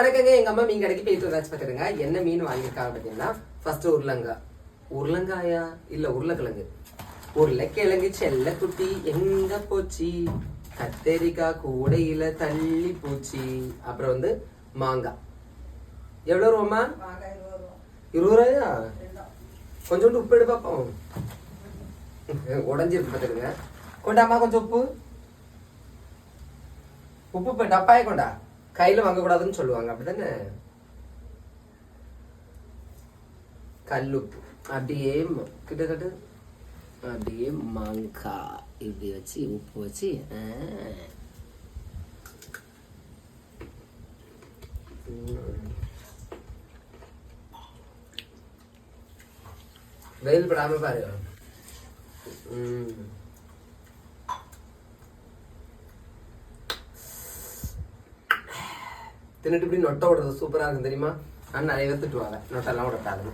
வணக்கங்க. எங்க அம்மா மீன் கடைக்கு போயிட்டு வந்தாச்சு பாத்துருங்க என்ன மீன் வாங்கியிருக்காங்க பாத்தீங்கன்னா ஃபர்ஸ்ட் உருளங்காய் உருளங்காயா? இல்ல உருளைக்கிழங்கு. உருளைக்கிழங்கு செல்ல குட்டி எங்க போச்சு? கத்தரிக்காய் கூடையில தள்ளி போச்சு. அப்புறம் வந்து மாங்காய். எவ்வளவு ரூபாமா இருபது ரூபாயா? கொஞ்சோண்டு உப்பு எடு பார்ப்போம் உடஞ்சிருக்கு பாத்துருங்க கொண்டாமா கொஞ்சம் உப்பு. உப்பு டப்பாயே கொண்டா. கையில வாங்கக்கூடாதுன்னு சொல்லுவாங்க. அப்படிதானே? கல்லுப்பு. அப்படியே கிட்டத்தட்ட கிட்ட அப்படியே மாங்காய் இப்படி வச்சு உப்பு வச்சு வெயில் படாம பாருங்க. ம். தின்னுட்டு இப்படி நொட்டை விடுறது சூப்பரா இருக்கும் தெரியுமா? அண்ணன் நிறைய பேர் திட்டுவாங்க நொட்டெல்லாம் விடட்டாதுன்னு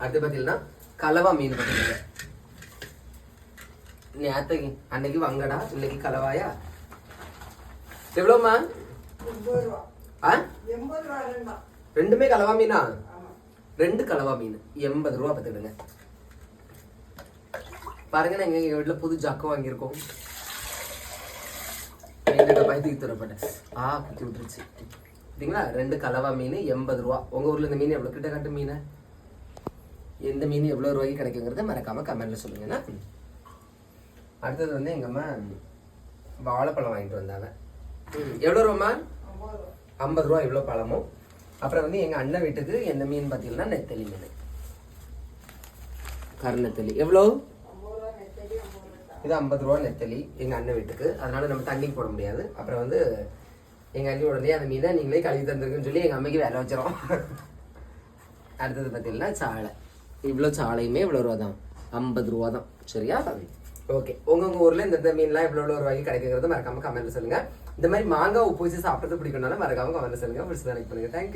அடுத்து பார்த்தீங்கன்னா கலவா மீன் பார்த்தீங்க. நேத்தைக்கு அன்னைக்கு வங்கடா இன்னைக்கு கலவாயா? எவ்வளோம்மா ரெண்டுமே கலவா மீனா? ரெண்டு கலவா மீன். எண்பது ரூபா பார்த்துடுங்க பாருங்க நாங்க எங்க வீட்டுல புது ஜாக்கம் வாங்கியிருக்கோம். என்னோட பயத்துக்கு தரப்பட்டேன் ஆ குத்தி விட்டுருச்சு. சரிங்களா ரெண்டு கலவா மீன் எண்பது ரூபா. உங்க ஊர்ல இந்த மீன் எவ்வளோ கிட்ட கட்டு மீன். எந்த மீன் எவ்வளோ ரூபாய்க்கு கிடைக்குங்கிறத மறக்காம கமெண்ட்ல சொல்லுங்கண்ணா அடுத்தது வந்து எங்கள் அம்மா வாழைப்பழம் வாங்கிட்டு வந்தாங்க. எவ்வளோ ரூபாம்மா ஐம்பது ரூபா இவ்வளோ பழமும் அப்புறம் வந்து எங்கள் அண்ணன் வீட்டுக்கு எந்த மீன் பார்த்தீங்கன்னா நெத்தலி மீன். கருநெத்தலி. எவ்வளோ இது ஐம்பது ரூபா நெத்தலி எங்கள் அண்ணன் வீட்டுக்கு. அதனால் நம்ம தண்ணிக்கு போட முடியாது. அப்புறம் வந்து எங்கள் அண்ணி உடனே அந்த மீனை நீங்களே கழுவி தந்துருக்குன்னு சொல்லி எங்கள் அம்மைக்கு வேலை வச்சிரும். அடுத்தது பார்த்தீங்கன்னா சாலை. இவ்வளோ சாலையுமே இவ்வளோ ரூபா தான். ஐம்பது ரூபா தான். சரியா? ஓகே. உங்கள் உங்கள் ஊரில் இந்த மீன்லாம் இவ்வளோ ரூபாய்க்கு கிடைக்குங்கிறத மறக்காமல் கமெண்ட்டில் சொல்லுங்கள் இந்த மாதிரி மாங்காய் உப்பு வச்சு சாப்பிட்றது பிடிக்கணும்னாலும் மறக்காம கமெண்ட்டில் சொல்லுங்கள் பிடிச்சி லைக் பண்ணுங்கள் தேங்க்யூ